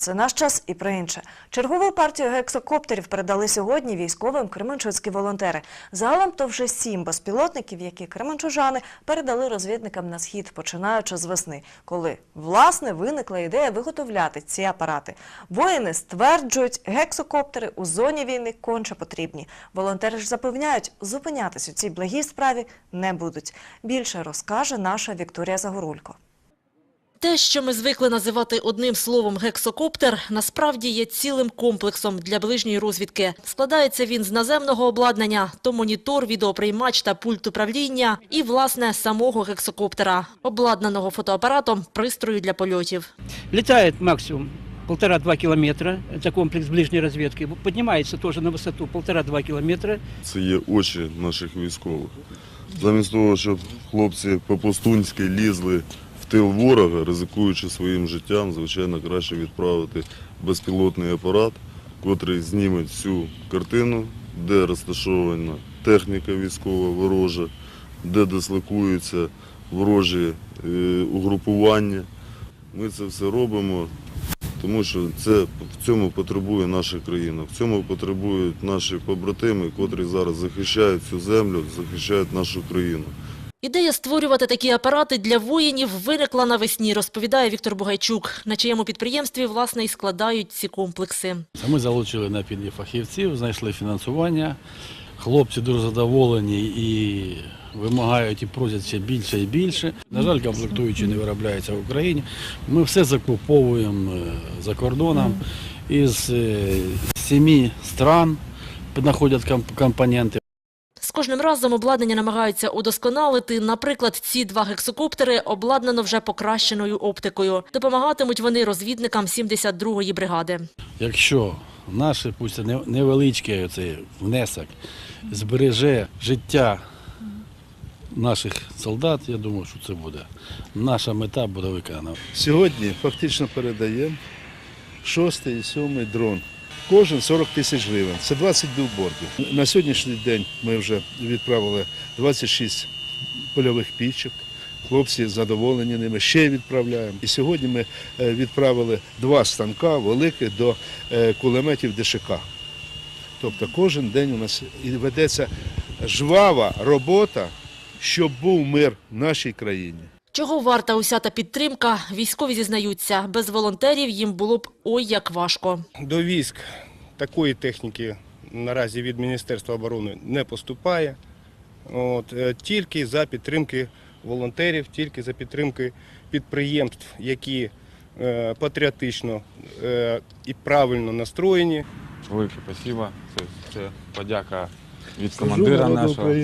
Це наш час і про інше. Чергову партію гексокоптерів передали сьогодні військовим кременчуцькі волонтери. Загалом то вже сім безпілотників, які кременчужани передали розвідникам на схід, починаючи з весни, коли власне виникла ідея виготовляти ці апарати. Воїни стверджують, гексокоптери у зоні війни конче потрібні. Волонтери ж запевняють, зупинятись у цій благій справі не будуть. Більше розкаже наша Вікторія Загорулько. Те, що ми звикли називати одним словом гексокоптер, насправді є цілим комплексом для ближньої розвідки. Складається він з наземного обладнання, то монітор, відеоприймач та пульт управління і, власне, самого гексокоптера, обладнаного фотоапаратом, пристрою для польотів. Летает максимум полтора-два километра, это комплекс ближней разведки. Поднимается тоже на высоту полтора-два километра. Це є очі наших військових. Замість того, щоб хлопці по-пустунськи лізли тил ворога, ризикуючи своїм життям, звичайно, краще відправити безпілотний апарат, котрий зніме всю картину, де розташована техніка військова ворожа, де дислокуються ворожі е, угрупування. Ми це все робимо тому що це в цьому потребує наша країна, в цьому потребують наші побратими, котрі зараз захищають цю землю, захищають нашу країну. Ідея створювати такі апарати для воїнів виникла навесні, розповідає Віктор Бугайчук, на чиєму підприємстві, власне, і складають ці комплекси. Ми залучили на підні фахівців, знайшли фінансування. Хлопці дуже задоволені і вимагають і просять ще більше і більше. На жаль, комплектуючі не виробляються в Україні. Ми все закуповуємо е, за кордоном. Із е, семи стран знаходять компоненти. Кожним разом обладнання намагаються удосконалити. Наприклад, ці два гексокоптери обладнано вже покращеною оптикою. Допомагатимуть вони розвідникам 72-ї бригади. Якщо наш пусть невеличкий оцей внесок збереже життя наших солдат, я думаю, що це буде. Наша мета буде виконана. Сьогодні фактично передаємо шостий і сьомий дрон. Кожен 40 тисяч гривень. Це 20 білбордів. На сьогоднішній день ми вже відправили 26 польових пічок. Хлопці задоволені ними, ще відправляємо. І сьогодні ми е, відправили два станка великих до е, кулеметів ДШК. Тобто кожен день у нас ведеться жвава робота, щоб був мир в нашій країні. Чого варта уся та підтримка? Військові зізнаються, без волонтерів їм було б ой як важко. До військ такої техніки наразі від Міністерства оборони не поступає. От, е, тільки за підтримки волонтерів, тільки за підтримки підприємств, які е, патріотично е, і правильно настроєні. Велике спасибо. Це, це подяка від командира нашого.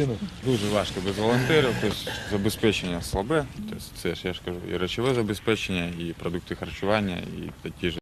Дуже важко без волонтерів, тобто забезпечення слабе. Тобто це ж я ж кажу, і речове забезпечення, і продукти харчування, і ті ж